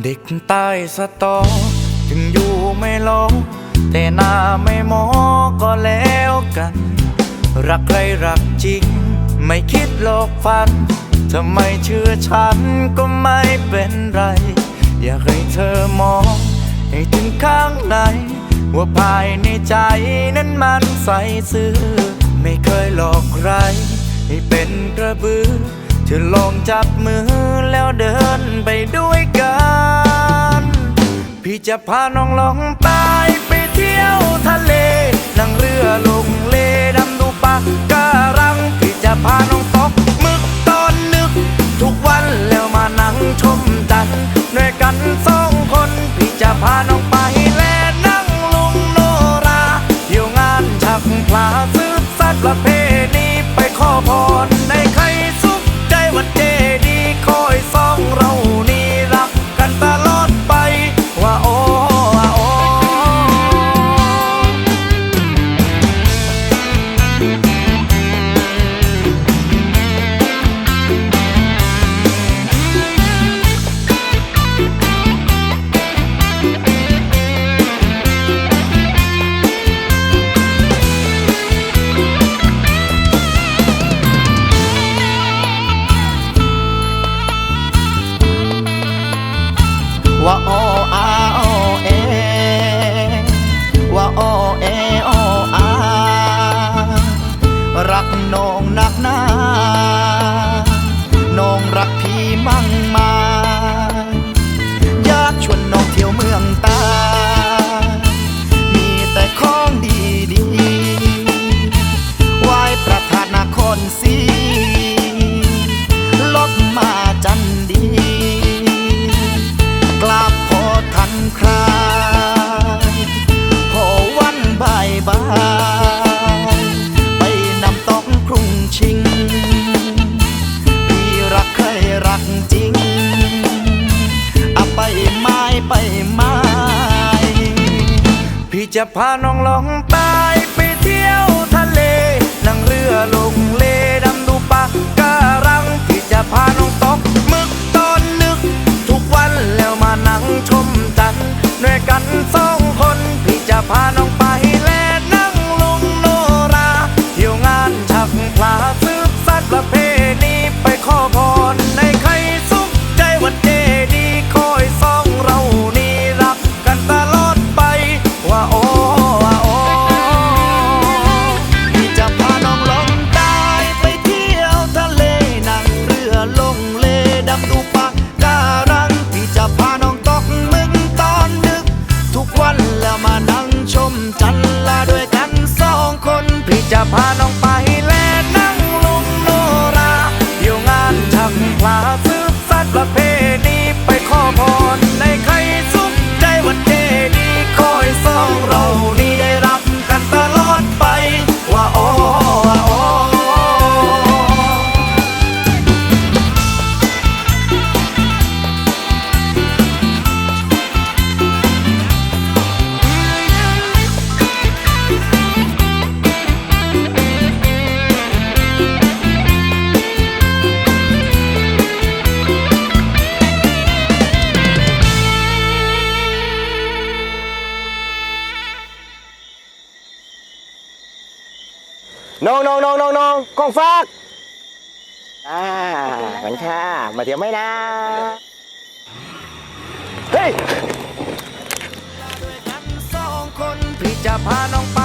เด็กใต้สตอ ถึงอยู่ไม่ลงแต่หน้าไม่มอก็แล้วกัน รักใครรักจริง ไม่คิดหลอกฝันถ้าไมเชื่อฉันก็ไม่เป็นไร อยากให้เธอมอง ให้ถึงข้างใน ว่าภายในใจนั้นมันใสซื่อ ไม่เคยหลอกใคร ให้เป็นกระบือเธอลองจับมือแล้วเดินไปด้วยกัน พี่จะพาน้องลองตายไปเที่ยวทะเล นั่งเรือลงเลดำดูปะการัง พี่จะพาน้องตกหมึกตอนนึก ทุกวันแล้วมานั่งชมจันทร์ด้วยกันสองคน พี่จะพาน้องไปแลนั่งลุงโนราเที่ยวงานชักพลาสืบสัตว์ประเพณีไปขอพร บาย ไปนำต้องครุ่งชิง พี่รักเคยรักจริงอะไปไม้ไปไม้พี่จะพาน้องลองตายไปเที่ยวทะเล นั่งเรือลงเลดำดูปะการัง พี่จะพาน้องตกหมึกตอนนึก ทุกวันแล้วมานั่งชมจันทร์ด้วยกันสองคน พี่จะพาน้อง น้องน้องน้องน้องน้องกองฟากอ่าเหมือนค่ะ มาเดี๋ยวไม่นะ เฮ้ย ด้วยกันสองคนพี่จะพาน้องไป